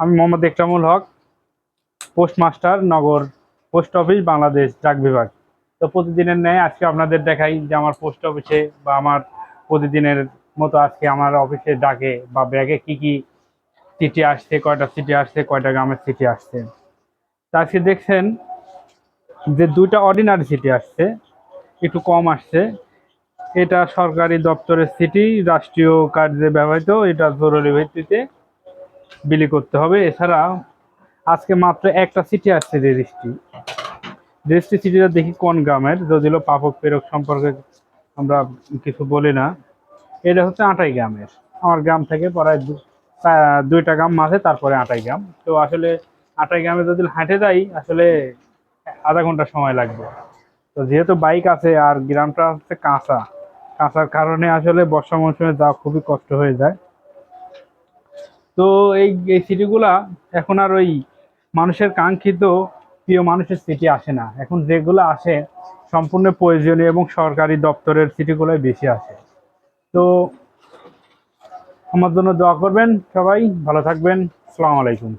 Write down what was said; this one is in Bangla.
আমি Mohammad Ekramul Haque, postmaster, Nagar post office, Bangladesh ডাক বিভাগ। তো প্রতিদিনের ন্যায় আজকে আপনাদের দেখাই যে আমার পোস্ট অফিসে বা আমার প্রতিদিনের মতো আজকে আমার অফিসে ডাকে বা ব্যাগে কি কি চিঠি আসছে, কয়টা চিঠি আসছে, কয়টা গ্রামের চিঠি আসছে। তা আজকে দেখছেন যে দুইটা অর্ডিনারি চিঠি আসছে, একটু কম আসছে। এটা সরকারি দপ্তরের সিটি রাষ্ট্রীয় কার্যে ব্যবহৃত, এটা জরুরি ভিত্তিতে বিলি করতে হবে। এছাড়া আজকে মাত্র একটা সিটি আসছে রেজিস্ট্রি রেজিস্ট্রি সিটিটা দেখি কোন গ্রামের, যদিও পাপক প্রেরক সম্পর্কে আমরা কিছু বলি না। এটা হচ্ছে আটাই গ্রামের। আমার গ্রাম থেকে প্রায় দুইটা গ্রাম মাঝে, তারপরে আটাই গ্রাম। তো আসলে আটাই গ্রামে যদি হাঁটে যাই, আসলে আধা ঘণ্টা সময় লাগবে। তো যেহেতু বাইক আছে, আর গ্রামটা হচ্ছে কাঁচা। কাঁচার কারণে আসলে বর্ষা মৌসুমে যাওয়া খুবই কষ্ট হয়ে যায়। তো এই এই সিটিগুলা এখন আর ওই মানুষের কাঙ্ক্ষিত প্রিয় মানুষের সিটি আসে না। এখন যেগুলো আসে সম্পূর্ণ প্রয়োজনীয় এবং সরকারি দপ্তরের সিটিগুলোই বেশি আসে। তো আমার জন্য দোয়া করবেন সবাই, ভালো থাকবেন। আসসালামু আলাইকুম।